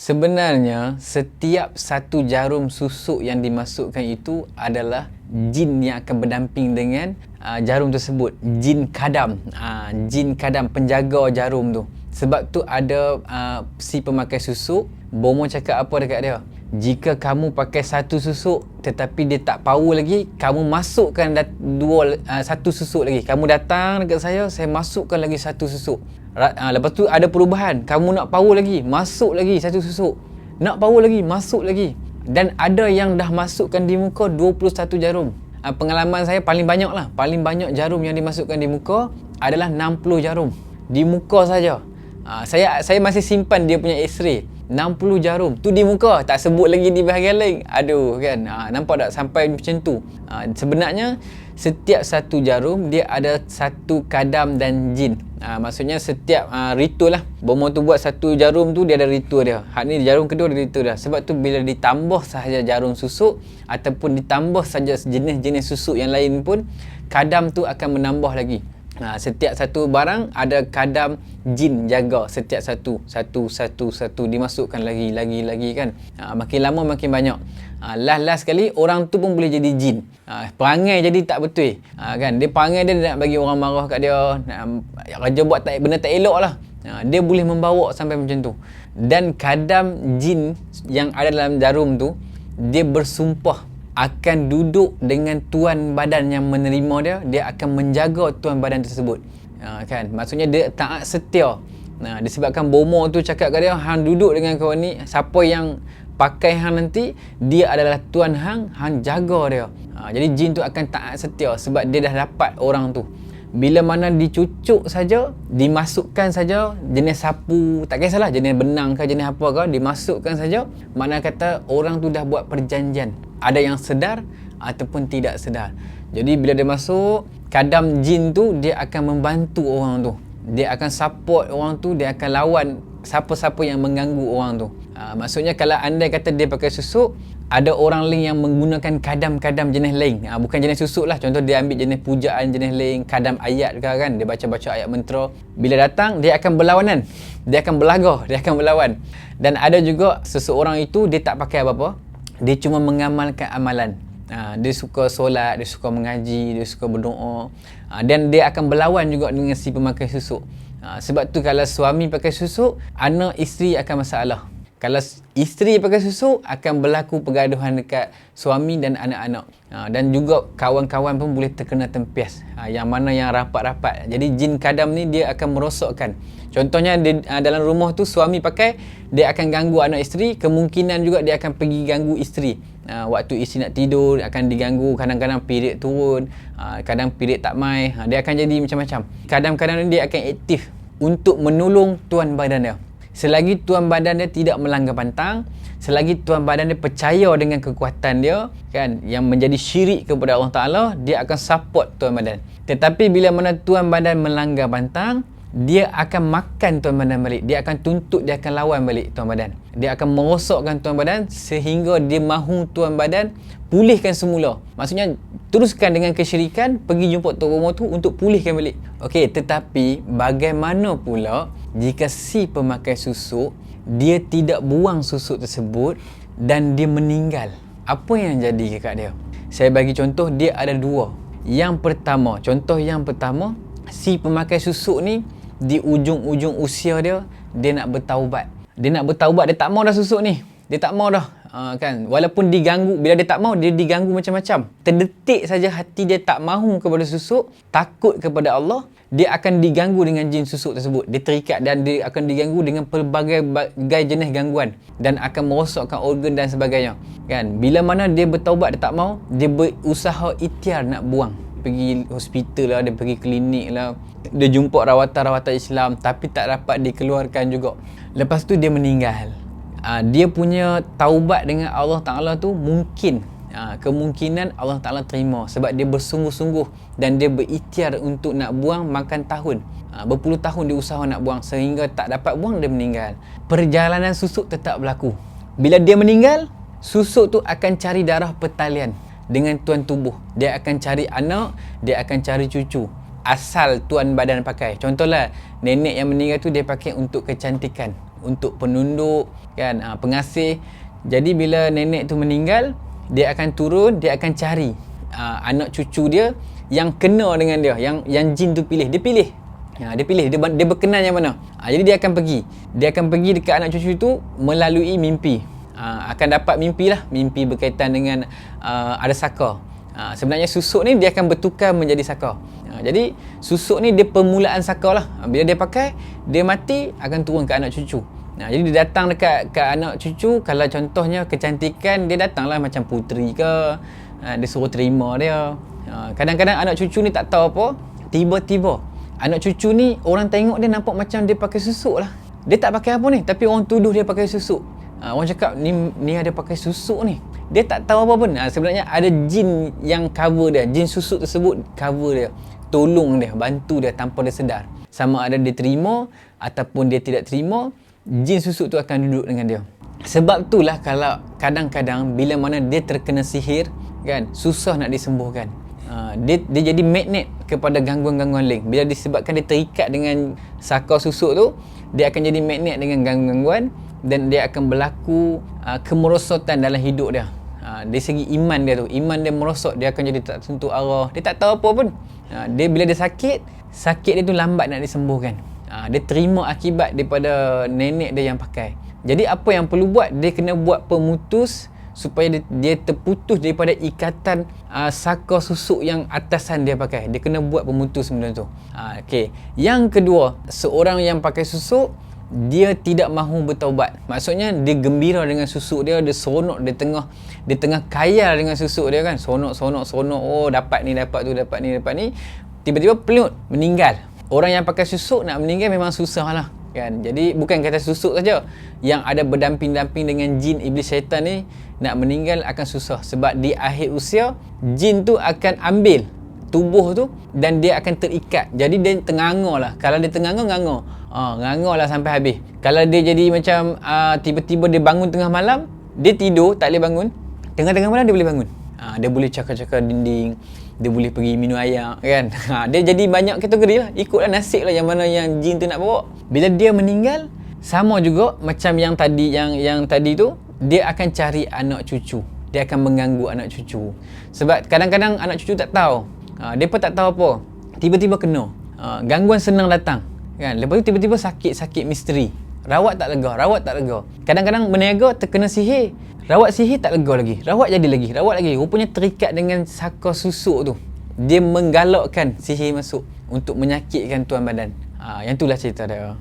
Sebenarnya setiap satu jarum susuk yang dimasukkan itu adalah jin yang akan berdamping dengan uh, jarum tersebut. Jin kadam. Uh, jin kadam penjaga jarum tu. Sebab tu ada uh, si pemakai susuk, Bomo cakap apa dekat dia? Jika kamu pakai satu susuk tetapi dia tak power lagi, kamu masukkan dua uh, satu susuk lagi. Kamu datang dekat saya, saya masukkan lagi satu susuk. Ha, lepas tu ada perubahan. Kamu nak power lagi, masuk lagi satu susuk. Nak power lagi, masuk lagi. Dan ada yang dah masukkan di muka 21 jarum. Ha, pengalaman saya paling banyak lah. Paling banyak jarum yang dimasukkan di muka adalah 60 jarum. Di muka saja. Ha, saya saya masih simpan dia punya x-ray. 60 jarum tu di muka tak sebut lagi di bahagian lain aduh kan nampak tak sampai macam tu sebenarnya setiap satu jarum dia ada satu kadam dan jin. Ha, maksudnya setiap ha, ritual lah. Bomo tu buat satu jarum tu dia ada ritual dia. Hak ni jarum kedua ada ritual dia. Sebab tu bila ditambah sahaja jarum susuk ataupun ditambah saja jenis-jenis susuk yang lain pun kadam tu akan menambah lagi Ha, setiap satu barang ada kadam jin jaga. Setiap satu satu satu satu dimasukkan lagi lagi lagi kan. Ha, makin lama makin banyak. Ha, last last sekali orang tu pun boleh jadi jin. Ha, perangai jadi tak betul. Ha, kan? Dia perangai dia nak bagi orang marah kat dia. Nak, raja buat tak, benda tak elok lah. Ha, dia boleh membawa sampai macam tu. Dan kadam jin yang ada dalam jarum tu dia bersumpah akan duduk dengan tuan badan yang menerima dia dia akan menjaga tuan badan tersebut. Ha, kan? Maksudnya dia taat setia. Nah disebabkan bomo tu cakap kat dia hang duduk dengan kau ni. Siapa yang pakai hang nanti dia adalah tuan hang hang jaga dia. Ha, jadi jin tu akan taat setia sebab dia dah dapat orang tu. Bila mana dicucuk saja dimasukkan saja jenis sapu tak kisahlah jenis benang ke jenis apa ke dimasukkan saja mana kata orang tu dah buat perjanjian ada yang sedar ataupun tidak sedar. Jadi bila dia masuk kadam jin tu dia akan membantu orang tu. Dia akan support orang tu dia akan lawan siapa-siapa yang mengganggu orang tu. Ha, maksudnya kalau anda kata dia pakai susuk ada orang lain yang menggunakan kadam-kadam jenis lain. Ha, bukan jenis susuk lah. Contoh dia ambil jenis pujaan jenis lain kadam ayat ke kan. Dia baca-baca ayat mentera. Bila datang dia akan berlawanan. Dia akan berlagah dia akan berlawan. Dan ada juga seseorang itu dia tak pakai apa-apa dia cuma mengamalkan amalan. Ha, dia suka solat dia suka mengaji dia suka berdoa. Ha, dan dia akan berlawan juga dengan si pemakai susuk. Ha, sebab tu kalau suami pakai susuk anak isteri akan masalah kalau isteri pakai susu akan berlaku pergaduhan dekat suami dan anak-anak. Ha, dan juga kawan-kawan pun boleh terkena tempias. Ha, yang mana yang rapat-rapat. Jadi jin kadam ni dia akan merosokkan. Contohnya di, ha, dalam rumah tu suami pakai dia akan ganggu anak isteri. Kemungkinan juga dia akan pergi ganggu isteri. Ha, waktu isteri nak tidur akan diganggu kadang-kadang period turun. Ha, kadang period tak mai. Ha, dia akan jadi macam-macam. Kadang-kadang dia akan aktif untuk menolong tuan badan dia selagi tuan badan dia tidak melanggar pantang selagi tuan badan dia percaya dengan kekuatan dia kan yang menjadi syirik kepada Allah Taala dia akan support tuan badan. Tetapi bila mana tuan badan melanggar pantang dia akan makan tuan badan balik. Dia akan tuntut dia akan lawan balik tuan badan. Dia akan merosokkan tuan badan sehingga dia mahu tuan badan pulihkan semula. Maksudnya teruskan dengan kesyirikan pergi jumpa Tok Bomo tu untuk pulihkan balik. Okey, tetapi bagaimana pula jika si pemakai susuk dia tidak buang susuk tersebut dan dia meninggal. Apa yang jadi dekat dia saya bagi contoh dia ada dua. Yang pertama contoh yang pertama si pemakai susuk ni di ujung-ujung usia dia dia nak bertaubat. Dia nak bertaubat dia tak mau dah susuk ni. Dia tak mau dah uh, kan? Walaupun diganggu bila dia tak mau dia diganggu macam-macam. Terdetik saja hati dia tak mahu kepada susuk takut kepada Allah dia akan diganggu dengan jin susuk tersebut dia terikat dan dia akan diganggu dengan pelbagai bagai jenis gangguan dan akan merosakkan organ dan sebagainya kan bila mana dia bertaubat dia tak mau dia berusaha ikhtiar nak buang pergi hospital lah, dia pergi klinik lah. Dia jumpa rawatan-rawatan Islam tapi tak dapat dikeluarkan juga. Lepas tu dia meninggal. Uh, dia punya taubat dengan Allah Ta'ala tu mungkin uh, kemungkinan Allah Ta'ala terima sebab dia bersungguh-sungguh dan dia berikhtiar untuk nak buang makan tahun uh, berpuluh tahun dia usaha nak buang sehingga tak dapat buang dia meninggal perjalanan susuk tetap berlaku bila dia meninggal susuk tu akan cari darah petalian dengan tuan tubuh. Dia akan cari anak, dia akan cari cucu. Asal tuan badan pakai. Contohlah, nenek yang meninggal tu dia pakai untuk kecantikan, untuk penunduk, kan uh, pengasih jadi bila nenek tu meninggal dia akan turun dia akan cari uh, anak cucu dia yang kena dengan dia yang yang jin tu pilih. Dia pilih. Ha, dia pilih. Dia, dia berkenan yang mana? Ha, jadi dia akan pergi. Dia akan pergi dekat anak cucu tu melalui mimpi. Ha, akan dapat mimpi lah. Mimpi berkaitan dengan uh, ada saka. Ha, sebenarnya susuk ni dia akan bertukar menjadi saka. Ha, jadi susuk ni dia permulaan saka lah. Ha, bila dia pakai dia mati akan turun ke anak cucu ha, jadi dia datang dekat ke anak cucu. Kalau contohnya kecantikan dia datanglah macam puteri ke. Ha, dia suruh terima dia. Ha, kadang-kadang anak cucu ni tak tahu apa tiba-tiba anak cucu ni orang tengok dia nampak macam dia pakai susuk lah. Dia tak pakai apa ni tapi orang tuduh dia pakai susuk. Ha, orang cakap ni ni ada pakai susuk ni. Dia tak tahu apa pun. Sebenarnya ada jin yang cover dia. Jin susuk tersebut cover dia. Tolong dia bantu dia tanpa dia sedar. Sama ada dia terima ataupun dia tidak terima jin susuk tu akan duduk dengan dia. Sebab itulah kalau kadang-kadang bila mana dia terkena sihir kan susah nak disembuhkan. Uh, dia, dia jadi magnet kepada gangguan-gangguan link bila disebabkan dia terikat dengan sakar susuk tu dia akan jadi magnet dengan gangguan-gangguan dan dia akan berlaku uh, kemerosotan dalam hidup dia. Uh, dari segi iman dia tu iman dia merosot dia akan jadi tak sentuh arah. Dia tak tahu apa pun. Uh, dia bila dia sakit sakit dia tu lambat nak disembuhkan. uh, dia terima akibat daripada nenek dia yang pakai jadi apa yang perlu buat dia kena buat pemutus supaya dia, dia terputus daripada ikatan uh, saka susuk yang atasan dia pakai. Dia kena buat pemutus benda tu. Uh, okay. Yang kedua, seorang yang pakai susuk, dia tidak mahu bertaubat. Maksudnya dia gembira dengan susuk dia, dia seronok dia tengah dia tengah kaya dengan susuk dia kan. Seronok seronok seronok. Oh, dapat ni, dapat tu, dapat ni, dapat ni. Tiba-tiba pelut meninggal. Orang yang pakai susuk nak meninggal memang susah lah kan? Jadi bukan kata susuk saja. Yang ada berdamping-damping dengan jin iblis syaitan ni nak meninggal akan susah. Sebab di akhir usia jin tu akan ambil tubuh tu dan dia akan terikat. Jadi dia tengangor lah. Kalau dia tengangor ngangor. Ha, ngangor lah sampai habis. Kalau dia jadi macam uh, tiba-tiba dia bangun tengah malam dia tidur tak boleh bangun. Tengah-tengah malam dia boleh bangun. Ha, dia boleh cakar-cakar dinding dia boleh pergi minum air kan? Ha, dia jadi banyak kategori lah. Ikutlah nasib lah yang mana yang jin tu nak bawa. Bila dia meninggal sama juga macam yang tadi yang yang tadi tu dia akan cari anak cucu. Dia akan mengganggu anak cucu. Sebab kadang-kadang anak cucu tak tahu. Ha, dia pun tak tahu apa. Tiba-tiba kena. Ha, gangguan senang datang kan? Lepas tu tiba-tiba sakit-sakit misteri. Rawat tak lega rawat tak lega. Kadang-kadang berniaga terkena sihir Rawat sihir tak lega lagi. Rawat jadi lagi. Rawat lagi. Rupanya terikat dengan saka susuk tu. Dia menggalakkan sihir masuk untuk menyakitkan tuan badan. Ha, yang itulah cerita dia.